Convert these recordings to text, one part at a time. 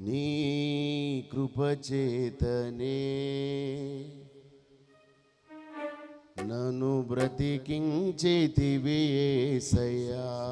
నీ కృపచేతనే. నన్ను బ్రతికించేతివి ఏసయ్యా.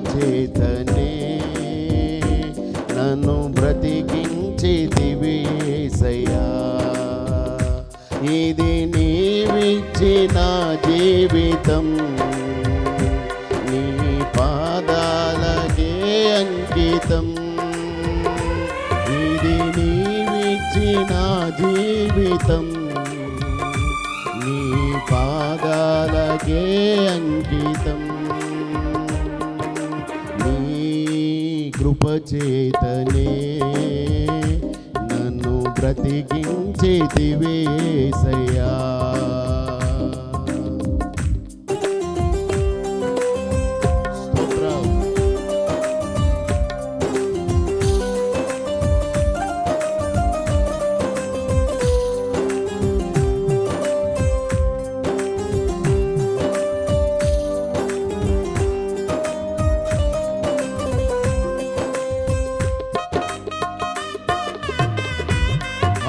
కృపచేతనే నన్ను బ్రతికించేతివి యేసయ్యా ఇది నీవిచ్చిన జీవితం. నీ పాదాలకే అంకితం. ఇది నీవిచ్చిన జీవితం. నీ పాదాలకే అంకితం. చేతనే. నన్ను బ్రతికించేతివి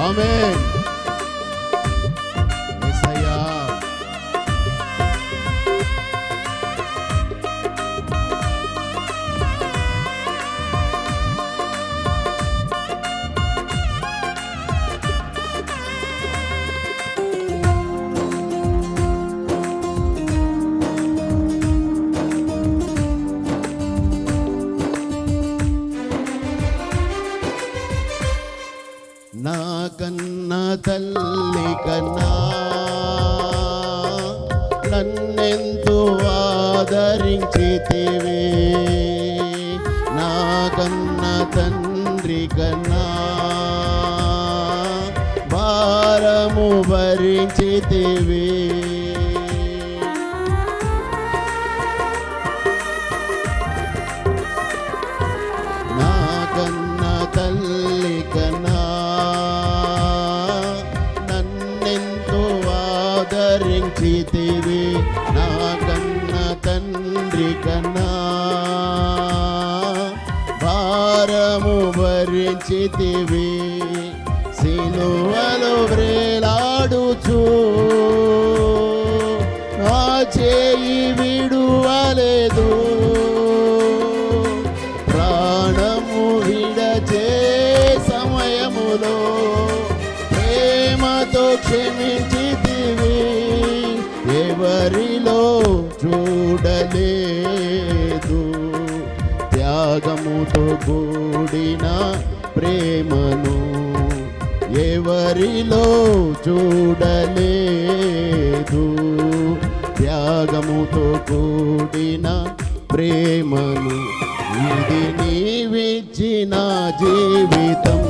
Amen. తండ్రి భారము భరించితివే. చేతివి. సిలువలు వ్రేలాడుచు ఆ చేయి విడువలేదు. ప్రాణము విడచే సమయములో ప్రేమతో క్షమించితివి. ఎవరిలో చూడలేదు. త్యాగముతో కూడిన ప్రేమను ఎవరిలో చూడలేదు? త్యాగముతో కూడిన ప్రేమను ఇది నీవిచ్చిన జీవితం.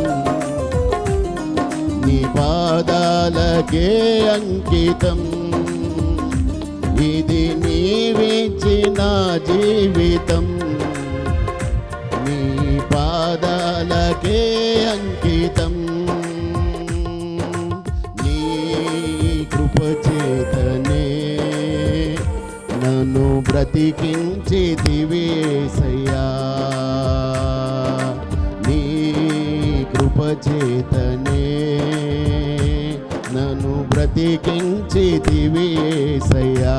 నీ పాదాలకే అంకితం. ఇది నీవిచ్చిన జీవితం. నీ నీకే అంకితం. నీ కృపచేతనే నన్ను బ్రతికించేదివేసయ్యా నీ కృపచేతనే నన్ను బ్రతికించేదివేసయ్యా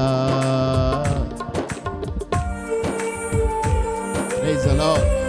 Praise the Lord.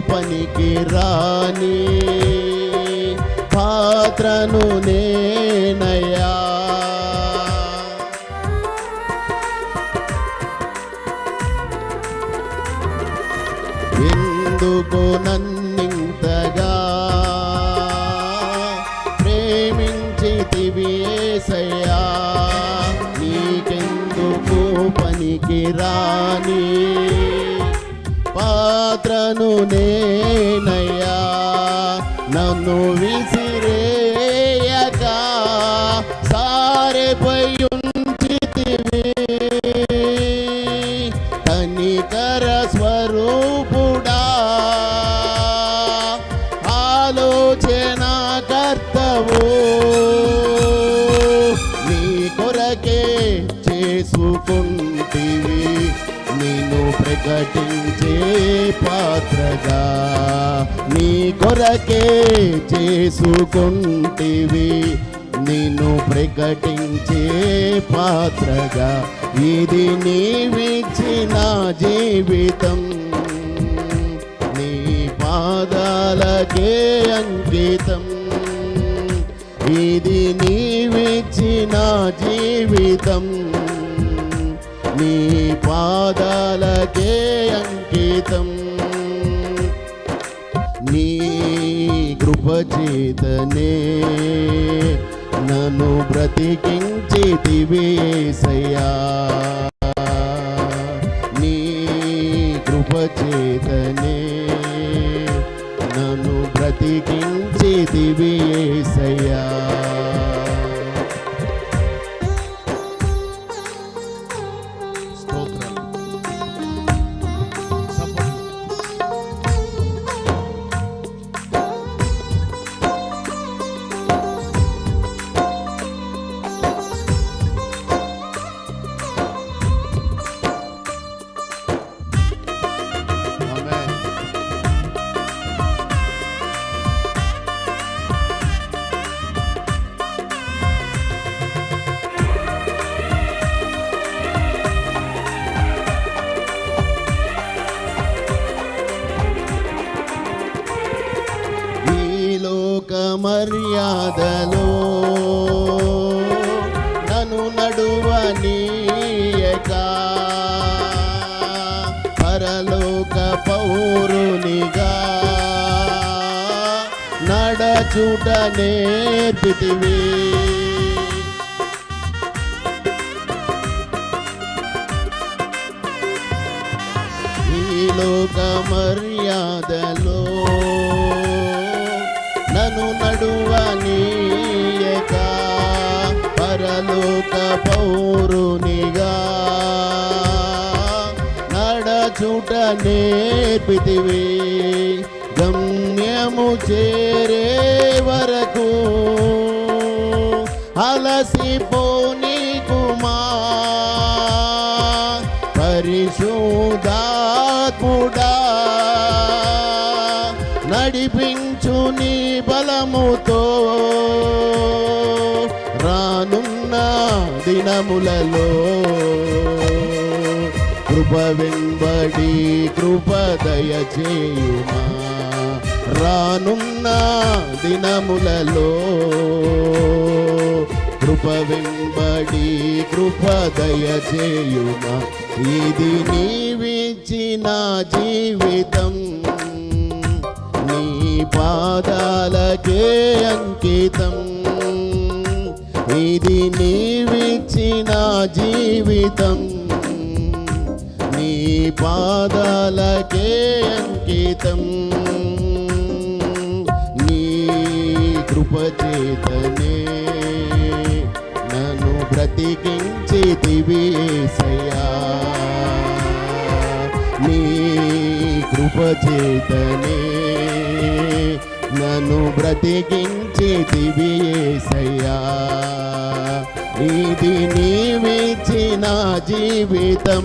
పనికి రాని పాత్రను నేనయ్యా. ఎందుకు నన్నింతగా ప్రేమించితివి ఏసయ్యా. నీకెందుకు పనికి రాని పాత్రను నేనయ్యా. నన్ను విసిరేయక. సారెపై ఉంచితివి కనికర స్వరూపుడా. ఆలోచన కర్తవు. నీ కొరకే చేసుకుంటివి. నేను ప్రకటించే పాత్రగా నీ కొరకే చేసుకుంటివి. నిన్ను ప్రకటించే పాత్రగా ఇది నీవిచ్చిన జీవితం. నీ పాదాలకే అంకితం. ఇది నీవిచ్చిన జీవితం. నీ పాదాలకే అంకితం. నీ కృపచేతనే నన్ను బ్రతికించితివేసయ్యా. నీ కృపచేతనే నన్ను బ్రతికించితివేసయ్యా. నడువనీయక పరలోక పౌరునిగా నడచుట నేర్పితివి లోక మర్యాదలో నను నడువనీయక పరలోక పౌరుని నేర్పితివి. గమ్యము చేరే వరకు అలసిపోని కుమా పరిశుద్ధాత్ముడా నడిపించు నీ బలముతో రానున్న దినములలో కృప వెంబడి కృప దయచేయుమా రానున్న దినములలో కృప వెంబడి కృప దయచేయుమా ఇది నీవిచ్చిన జీవితం. నీ పాదాలకే అంకితం. ఇది నీవిచ్చిన జీవితం. నీ పాదాలకే అంకితం. నీ కృపచేతనే నన్ను బ్రతికించి దివేసయ్యా నీ కృపచేతనే నన్ను బ్రతికించి దివేసయ్యా ఇది నీవిచ్చిన జీవితం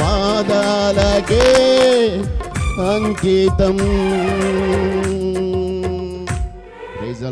వాదాలకే అంకితం. Praise the